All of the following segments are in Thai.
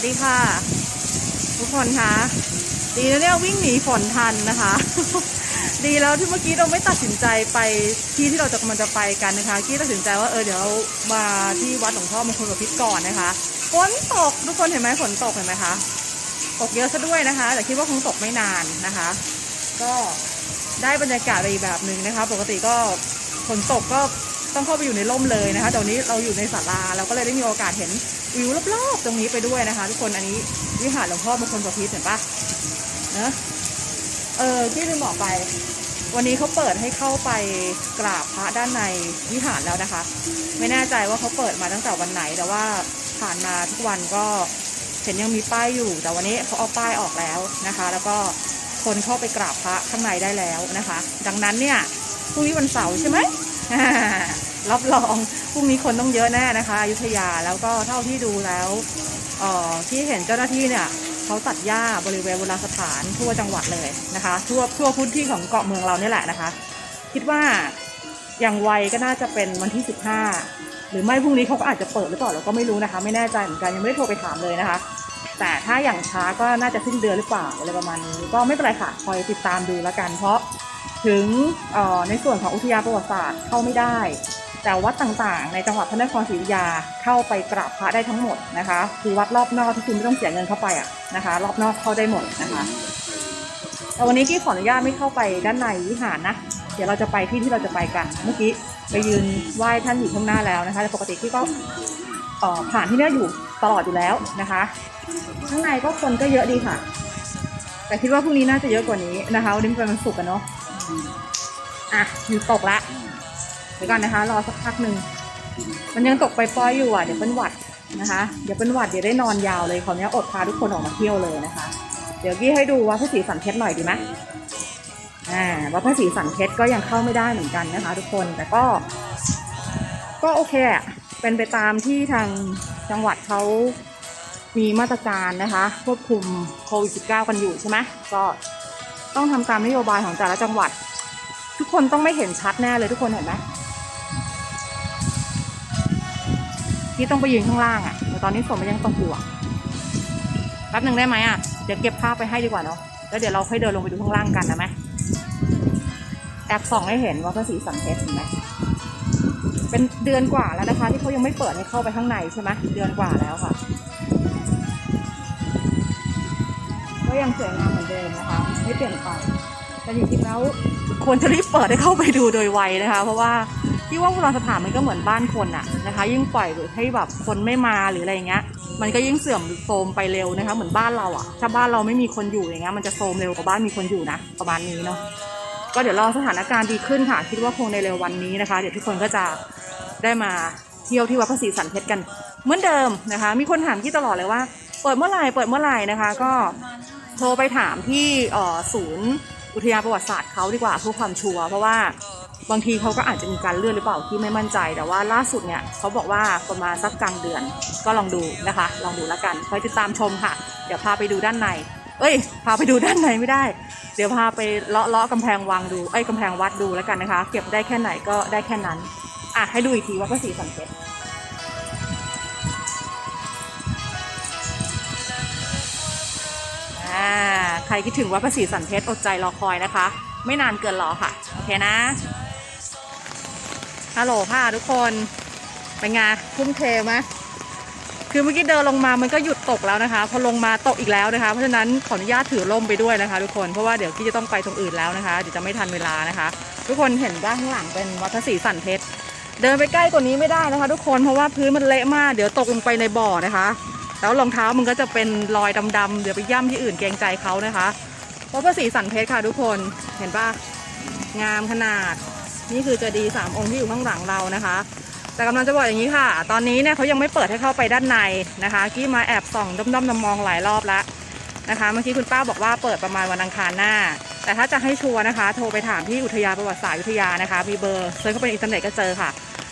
วัสดีค่ะ ทุกคนคะดีนะเนี่ยวิ่งหนีฝนทันนะคะ ดีแล้วที่เมื่อกี้เราไม่ตัดสินใจไปที่ที่เราจะกำลังจะไปกันนะคะกี้ตัดสินใจว่าเออเดี๋ยวเรามาที่วัดหลวงพ่อมงคลบพิตรก่อนนะคะฝนตกทุกคนเห็นไหมฝนตกเห็นไหมคะตกเยอะซะด้วยนะคะ แต่คิดว่าคงตกไม่นานนะคะ ก็ได้บรรยากาศไปอีกแบบหนึ่งนะคะ ปกติก็ฝนตกก็ต้องเข้าไปอยู่ในร่มเลยนะคะแต่วันนี้เราอยู่ในศาลาเราก็เลยได้มีโอกาสเห็น วิวรอบๆตรงนี้ไปด้วยนะคะ ทุกคนอันนี้วิหารหลวงพ่อมงคลบพิตรเห็นปะเนอะเออที่ลืมบอกไป วันนี้เขาเปิดให้เข้าไปกราบพระด้านในวิหารแล้วนะคะ ไม่แน่ใจว่าเขาเปิดมาตั้งแต่วันไหน แต่ว่าผ่านมาทุกวันก็เห็นยังมีป้ายอยู่ แต่วันนี้เขาเอาป้ายออกแล้วนะคะ แล้วก็คนเข้าไปกราบพระข้างในได้แล้วนะคะ ดังนั้นเนี่ยพรุ่งนี้วันเสาร์ใช่ไหม รับรองพรุ่งนี้คนต้องเยอะแน่นะคะอยุธยาแล้วก็เท่าที่ดูแล้วออที่เห็นเจ้าหน้าที่เนี่ยเขาตัดหญ้าบริเวณโบราณสถานทั่วจังหวัดเลยนะคะ ทั่วทั่วพื้นที่ของเกาะเมืองเราเนี่ยแหละนะคะ คิดว่าอย่างไวก็น่าจะเป็นวันที่ 15 หรือไม่พรุ่งนี้เขาก็อาจจะเปิดหรือเปล่าเราก็ไม่รู้นะคะ ไม่แน่ใจเหมือนกันยังไม่ได้โทรไปถามเลยนะคะ แต่ถ้าอย่างช้าก็น่าจะสิ้นเดือนหรือเปล่าอะไรประมาณนี้ก็ไม่เป็นไรค่ะคอยติดตามดูแล้วกัน เพราะถึงในส่วนของอุทยานประวัติศาสตร์เข้าไม่ได้ แต่วัดต่างๆ ในจังหวัดพระนครศรีอยุธยาเข้าไปกราบพระได้ทั้งหมดนะคะคือวัดรอบนอกที่คุณไม่ต้องเสียเงินเข้าไปอะนะคะ รอบนอกเข้าได้หมดนะคะแต่วันนี้กี้ขออนุญาตไม่เข้าไปด้านในวิหารนะ เดี๋ยวเราจะไปที่ที่เราจะไปกัน เมื่อกี้ไปยืนไหว้ท่านอยู่ข้างหน้าแล้วนะคะแต่ปกติที่ก็ผ่านที่นี่อยู่ตลอดอยู่แล้วนะคะ ข้างในก็คนก็เยอะดีค่ะ แต่คิดว่าพรุ่งนี้น่าจะเยอะกว่านี้นะคะวันนี้เป็นวันศุกร์อะเนาะอะอยู่ตกละ เดี๋ยวก่อนนะคะ รอสักพักหนึ่งมันยังตกไปปล่อยอยู่อะเดี๋ยวเป็นหวัดนะคะ เดี๋ยวเป็นหวัดเดี๋ยวได้นอนยาวเลยคราวนี้อดพาทุกคนออกมาเที่ยวเลยนะคะ เดี๋ยวกี้ให้ดูว่าพระศรีสันเพชรหน่อยดีไหมอ่าว่าพระศรีสันเพชรก็ยังเข้าไม่ได้เหมือนกันนะคะ ทุกคนแต่ก็ ก็โอเคอะเป็นไปตามที่ทางจังหวัดเขามีมาตรการนะคะควบคุมโควิด -19 กันอยู่ใช่ไหมก็ต้องทำตามนโยบายของแต่ละจังหวัด ทุกคนต้องไม่เห็นชัดแน่เลยทุกคนเห็นไหม ที่ต้องไปยืนข้างล่างอะ่ะแต่ตอนนี้ฝนมันยังตกอยู่อะแป๊บหนึ่งได้ไหมอะ่ะเดี๋ยวเก็บภาพไปให้ดีกว่าเนาะแล้วเดี๋ยวเราค่อยเดินลงไปดูข้างล่างกันนะไหมแอบส่องให้เห็นว่าพระศรีสันเพชรเห็นไหมเป็นเดือนกว่าแล้วนะคะ ที่เขายังไม่เปิดให้เข้าไปข้างในใช่ไหมเดือนกว่าแล้วค่ะก็ยังสวยงามเหมือนเดิมนะคะไม่เปลี่ยนไปแต่จริงๆแล้วควรจะรีบเปิดให้เข้าไปดูโดยไวนะคะ เพราะว่า ที่ว่าโบราณสถานมันก็เหมือนบ้านคนอะนะคะ ยิ่งปล่อยให้แบบคนไม่มาหรืออะไรเงี้ย มันก็ยิ่งเสื่อมโทรมไปเร็วนะคะ เหมือนบ้านเราอะถ้าบ้านเราไม่มีคนอยู่อย่างเงี้ยมันจะโทรมเร็วกว่าบ้านมีคนอยู่นะประมาณนี้เนาะก็เดี๋ยวรอสถานการณ์ดีขึ้นค่ะ คิดว่าคงในเร็ววันนี้นะคะ เดี๋ยวทุกคนก็จะได้มาเที่ยวที่วัดพระศรีสันเพชรกันเหมือนเดิมนะคะ มีคนถามที่ตลอดเลยว่า เปิดเมื่อไหร่เปิดเมื่อไหร่นะคะ ก็โทรไปถามที่ศูนย์อุทยานประวัติศาสตร์เขาดีกว่าเพื่อความชัวร์เพราะว่า บางทีเขาก็อาจจะมีการเลื่อนหรือเปล่าที่ไม่มั่นใจ แต่ว่าล่าสุดเนี่ยเขาบอกว่าประมาณสักกลางเดือน ก็ลองดูนะคะ ลองดูแล้วกันคอยติดตามชมค่ะ เดี๋ยวพาไปดูด้านใน เอ้ย พาไปดูด้านในไม่ได้ เดี๋ยวพาไปเลาะเลาะกำแพงวังดูไอ้กำแพงวัดดูแล้วกันนะคะ เก็บได้แค่ไหนก็ได้แค่นั้นอะให้ดูอีกทีว่าพระศรีสันเพชรใครคิดถึงว่าพระศรีสันเพชรอดใจรอคอยนะคะ ไม่นานเกินรอค่ะ โอเคนะ ฮัลโหลค่ะทุกคน เป็นไงทุ่มเทไหมคือเมื่อกี้เดินลงมามันก็หยุดตกแล้วนะคะ พอลงมาตกอีกแล้วนะคะ เพราะฉะนั้นขออนุญาตถือร่มไปด้วยนะคะ ทุกคน เพราะว่าเดี๋ยวกี้จะต้องไปตรงอื่นแล้วนะคะ เดี๋ยวจะไม่ทันเวลานะคะ ทุกคนเห็นด้าข้างหลังเป็นวัดพระศรีสันเพชร เดินไปใกล้กว่านี้ไม่ได้นะคะ ทุกคน เพราะว่าพื้นมันเละมาก เดี๋ยวตกลงไปในบ่อนะคะ แล้วรองเท้ามันก็จะเป็นรอยดำๆ เดี๋ยวไปย่ำที่อื่นเกรงใจเขานะคะ วัดพระศรีสันเพชรค่ะ ทุกคน เห็นปะงามขนาด นี่คือเจะดีย์สามองค์ที่อยู่ข้างหลังเรานะคะ แต่กำลังจะบอกอย่างนี้ค่ะ ตอนนี้เนี่ยเขายังไม่เปิดให้เข้าไปด้านในนะคะกี้มาแอบส่องด้อมๆมองหลายรอบแล้วนะคะเมื่อกี้คุณป้าบอกว่าเปิดประมาณวันอังคารหน้า แต่ถ้าจะให้ชัวร์นะคะ โทรไปถามที่อุทยานประวัติศาสตร์อยุธยานะคะ มีเบอร์เซิร์ชเข้าไปในอินเทอร์เน็ตก็เจอค่ะ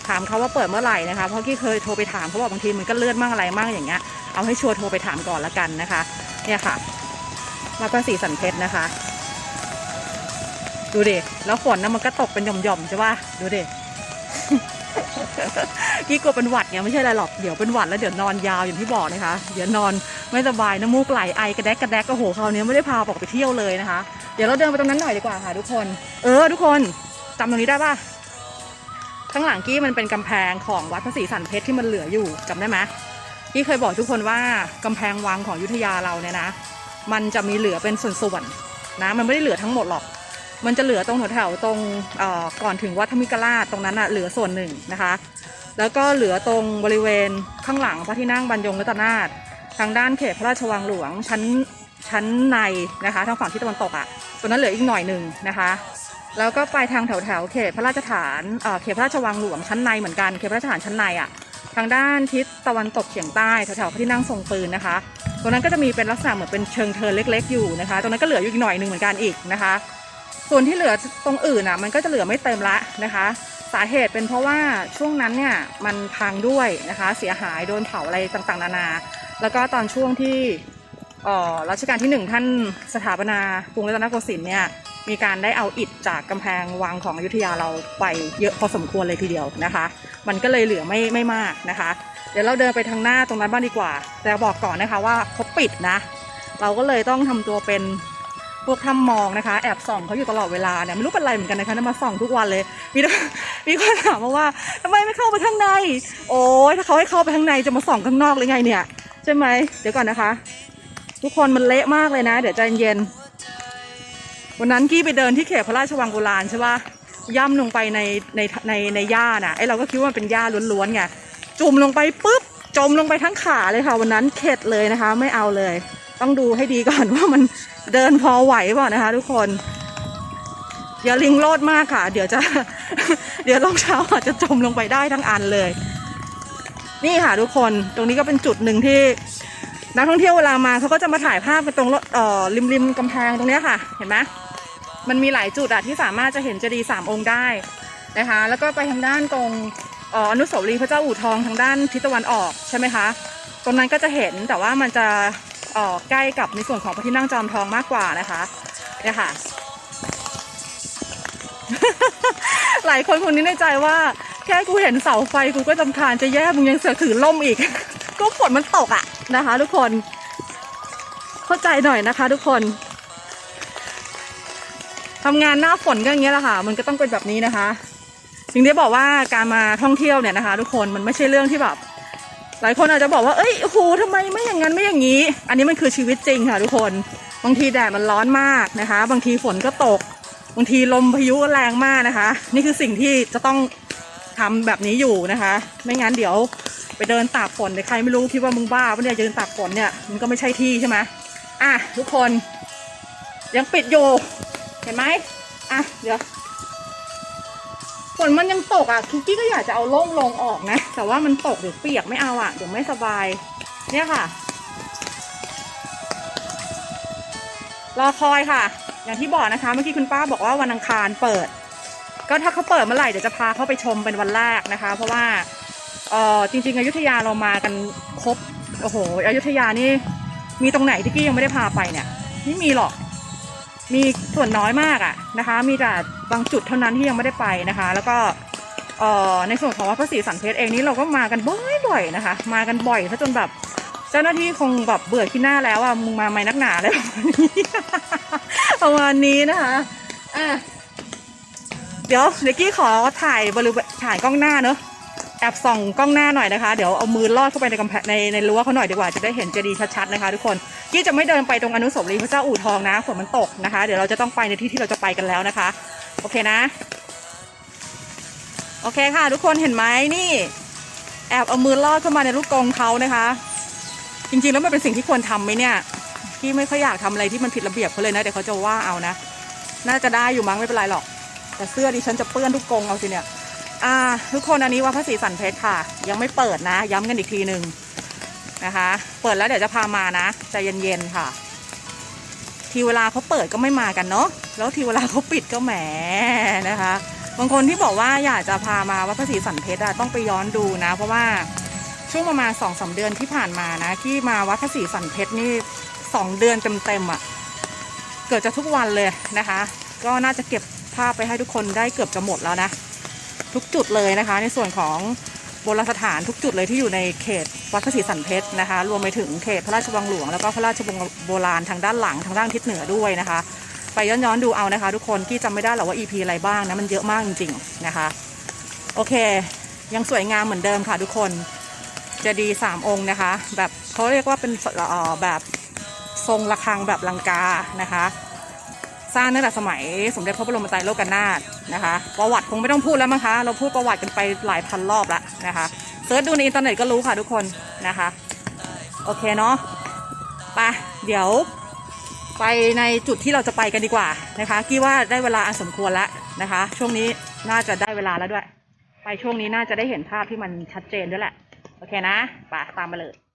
ถามเขาว่าเปิดเมื่อไหร่นะคะเพราะกี้เคยโทรไปถามเขาบอกบางทีมันก็เลื่อนมั่งอะไรมั่งอย่างเงี้ยเอาให้ชัวร์โทรไปถามก่อนละกันนะคะ เนี่ยค่ะวัดพระศรีสันเพชรนะคะ ดูเดิแล้วฝนนะมันก็ตกเป็นหย่อมๆใช่ป่ะดูเดิกี้กลัวเป็นหวัดไงไม่ใช่อะไรหรอกเดี๋ยวเป็นหวัดแล้วเดี๋ยวนอนยาวอย่างที่บอกนะคะ เดี๋ยวนอนไม่สบายน้ำมูกไหลไอกระแดกกระแดกก็โหคราวนี้ไม่ได้พาบอกไปเที่ยวเลยนะคะ เดี๋ยวเราเดินไปตรงนั้นหน่อยดีกว่าค่ะทุกคน เออ ทุกคนจำตรงนี้ได้ปะข้างหลังกี้มันเป็นกำแพงของวัดพระศรีสันเพชรที่มันเหลืออยู่จำได้ไหมกี้เคยบอกทุกคนว่ากำแพงวังของยุทธยาเราเนี่ยนะ มันจะมีเหลือเป็นส่วนๆนะ มันไม่ได้เหลือทั้งหมดหรอก มันจะเหลือตรงแถวๆตรงก่อนถึงวัดธมิกราชตรงนั้นอะเหลือส่วนหนึ่งนะคะ แล้วก็เหลือตรงบริเวณข้างหลังพระที่นั่งบรรยงรัตนาถทางด้านเขตพระราชวังหลวงชั้นชั้นในนะคะทางฝั่งที่ตะวันตกอะ่ะตรงนั้นเหลืออีกหน่อยหนึ่งนะคะ แล้วก็ไปทางแถวแถวเขตพระราชฐานเขตพระราชวังหลวงชั้นในเหมือนกันเขตพระราชฐานชั้นในอะ่ะทางด้านทิศตะวันตกเฉียงใต้แถวแถวๆพระที่นั่งทรงปืนนะคะ ตรงนั้นก็จะมีเป็นลักษณะเหมือนเป็นเชิงเทินเล็ก ๆ อยู่นะคะ ตรงนั้นก็เหลืออยู่อีกหน่อยหนึ่งเหมือนกันอีกนะคะ ส่วนที่เหลือตรงอื่นอะ มันก็จะเหลือไม่เต็มละนะคะ สาเหตุเป็นเพราะว่าช่วงนั้นเนี่ยมันพังด้วยนะคะ เสียหายโดนเผาอะไรต่างๆ นานา แล้วก็ตอนช่วงที่รัชกาลที่หนึ่งท่านสถาปนากรุงรัตนโกสินทร์เนี่ยมีการได้เอาอิฐจากกำแพงวังของอยุธยาเราไปเยอะพอสมควรเลยทีเดียวนะคะ มันก็เลยเหลือไม่ไม่มากนะคะ เดี๋ยวเราเดินไปทางหน้าตรงนั้นบ้างดีกว่า แต่บอกก่อนนะคะว่าเขาปิดนะ เราก็เลยต้องทำตัวเป็น พวกทำมองนะคะ แอบส่องเขาอยู่ตลอดเวลาเนี่ยไม่รู้เป็นไรเหมือนกันนะคะมาส่องทุกวันเลย มีมีคนถามมาว่าทำไมไม่เข้าไปข้างใน โอ้ยถ้าเขาให้เข้าไปข้างในจะมาส่องข้างนอกเลยไงเนี่ย ใช่ไหมเดี๋ยวก่อนนะคะ ทุกคนมันเละมากเลยนะ เดี๋ยวใจเย็นวันนั้นกี้ไปเดินที่เขตพระราชวังโบราณใช่ปะย่ำลงไปในในในในหญ้าน่ะไอเราก็คิดว่ามันเป็นหญ้าล้วนๆไงจุ่มลงไปปุ๊บจมลงไปทั้งขาเลยค่ะ วันนั้นเข็ดเลยนะคะ ไม่เอาเลย ต้องดูให้ดีก่อนว่ามันเดินพอไหวเปล่านะคะ ทุกคนอย่าลิงโลดมากค่ะ เดี๋ยวจะ เดี๋ยวรองเท้าอาจจะจมลงไปได้ทั้งอันเลย นี่ค่ะทุกคนตรงนี้ก็เป็นจุดหนึ่งที่นักท่องเที่ยวเวลามาเขาก็จะมาถ่ายภาพกันตรงรถเอ่อริมริมกำแพงตรงนี้ค่ะ เห็นไหมมันมีหลายจุดอะที่สามารถจะเห็นเจดีย์สามองค์ได้นะคะ แล้วก็ไปทางด้านตรงอนุสาวรีย์พระเจ้าอู่ทองทางด้านทิศตะวันออกใช่ไหมคะ ตรงนั้นก็จะเห็นแต่ว่ามันจะ เอ่อใกล้กับในส่วนของพระที่นั่งจอมทองมากกว่านะคะเนี่ยค่ะ หลายคนคงนึกในใจว่า แค่กูเห็นเสาไฟกูก็จำคาญจะแย่มึงยังเสือกถือล่มอีก ก็ฝนมันตกอะนะคะ ทุกคน เข้าใจหน่อยนะคะ ทุกคนทำงานหน้าฝนก็อย่างเงี้ยแหละค่ะ มันก็ต้องเป็นแบบนี้นะคะถึงได้บอกว่าการมาท่องเที่ยวเนี่ยนะคะ ทุกคนมันไม่ใช่เรื่องที่แบบ หลายคนอาจจะบอกว่า เอ้ย โอ้โหทำไมไม่อย่างนั้นไม่อย่างนี้ อันนี้มันคือชีวิตจริงค่ะทุกคน บางทีแดดมันร้อนมากนะคะ บางทีฝนก็ตก บางทีลมพายุก็แรงมากนะคะ นี่คือสิ่งที่จะต้องทำแบบนี้อยู่นะคะ ไม่งั้นเดี๋ยวไปเดินตากฝนใครไม่รู้คิดว่ามึงบ้าปะเนี่ยเดินตากฝนเนี่ยมันก็ไม่ใช่ที่ใช่ไหมอะทุกคน ยังปิดอยู่ เห็นไหมอะเดี๋ยว ฝนมันยังตกอะคุกกี้ก็อยากจะเอาล่มลงออกนะ แต่ว่ามันตกเดี๋ยวเปียกไม่เอาอะเดี๋ยวไม่สบาย เนี่ยค่ะ รอคอยค่ะ อย่างที่บอกนะคะ เมื่อกี้คุณป้าบอกว่าวันอังคารเปิด ก็ถ้าเขาเปิดเมื่อไหร่เดี๋ยวจะพาเขาไปชมเป็นวันแรกนะคะ เพราะว่าเออจริง ๆอยุธยาเรามากันครบโอ้โหอยุธยานี่มีตรงไหนที่กี้ยังไม่ได้พาไปเนี่ยไม่มีหรอก มีส่วนน้อยมากอะนะคะ มีแต่บางจุดเท่านั้นที่ยังไม่ได้ไปนะคะ แล้วก็เอ่อในส่วนของวัดพระศรีสันเพชรเองนี่เราก็มากันบ่อยๆนะคะ มากันบ่อยซะจนแบบเจ้าหน้าที่คงแบบเบื่อขี้หน้าแล้วอะมึงมาไม่นักหนาเลยประมาณนี้นะคะอะเดี๋ยวเดี๋ยวกี้ขอถ่ายบริเวณถ่ายกล้องหน้าเนอะ แอบส่องกล้องหน้าหน่อยนะคะ เดี๋ยวเอามือลอดเข้าไปในกำแพงในในรั้วเขาหน่อยดีกว่าจะได้เห็นเจดีย์ชัดๆนะคะทุกคนกี้จะไม่เดินไปตรงอนุสาวรีย์พระเจ้าอู่ทองนะฝนมันตกนะคะ เดี๋ยวเราจะต้องไปในที่ที่เราจะไปกันแล้วนะคะ โอเคนะ โอเคค่ะ ทุกคนเห็นไหมนี่ แอบเอามือลอดเข้ามาในลูกกรงเขานะคะ จริงๆแล้วมันเป็นสิ่งที่ควรทำไหมเนี่ยพี่ไม่ค่อยอยากทำอะไรที่มันผิดระเบียบเขาเลยนะเดี๋ยวเขาจะว่าเอานะ น่าจะได้อยู่มั้งไม่เป็นไรหรอก แต่เสื้อดิฉันจะเปื้อนทุกกรงเอาสิเนี่ย อ่าทุกคนอันนี้ว่าพระศรีสันเพชรค่ะ ยังไม่เปิดนะ ย้ำกันอีกทีหนึ่งนะคะ เปิดแล้วเดี๋ยวจะพามานะใจเย็นๆค่ะ ทีเวลาเขาเปิดก็ไม่มากันเนาะแล้วทีเวลาเขาปิดก็แหมนะคะ บางคนที่บอกว่าอยากจะพามาวัดพระศรีสันเพชระต้องไปย้อนดูนะ เพราะว่าช่วงประมาณสองสาเดือนที่ผ่านมานะ ที่มาวัดพระศรีสันเพชรนี่สองเดือนเต็มๆอะ่ะเกิดจะทุกวันเลยนะคะ ก็น่าจะเก็บภาพไปให้ทุกคนได้เกือบจะหมดแล้วนะ ทุกจุดเลยนะคะ ในส่วนของโบราณสถานทุกจุดเลยที่อยู่ในเขตวัดพระศรีสันเพชรนะคะ รวมไปถึงเขตพระราชวังหลวง แล้วก็พระราชวังโบราณทางด้านหลังทางด้านทิศเหนือด้วยนะคะ ไปย้อนๆดูเอานะคะ ทุกคนกี้จำไม่ได้หรอกว่า EP อะไรบ้างนะมันเยอะมากจริงๆนะคะ โอเค ยังสวยงามเหมือนเดิมค่ะทุกคนเจดีสามองค์นะคะ แบบเขาเรียกว่าเป็นแบบทรงระฆังแบบลังกานะคะ สร้างตั้งแต่สมัยสมเด็จพระบรมไตรโลกนาถนะคะ ประวัติคงไม่ต้องพูดแล้วมั้งคะ เราพูดประวัติกันไปหลายพันรอบแล้วนะคะเซิร์ชดูในอินเทอร์เน็ตก็รู้ค่ะทุกคนนะคะ โอเคเนาะไปเดี๋ยวไปในจุดที่เราจะไปกันดีกว่านะคะกี้ว่าได้เวลาอันสมควรแล้วนะคะ ช่วงนี้น่าจะได้เวลาแล้วด้วย ไปช่วงนี้น่าจะได้เห็นภาพที่มันชัดเจนด้วยแหละ โอเคนะไปตามมาเลย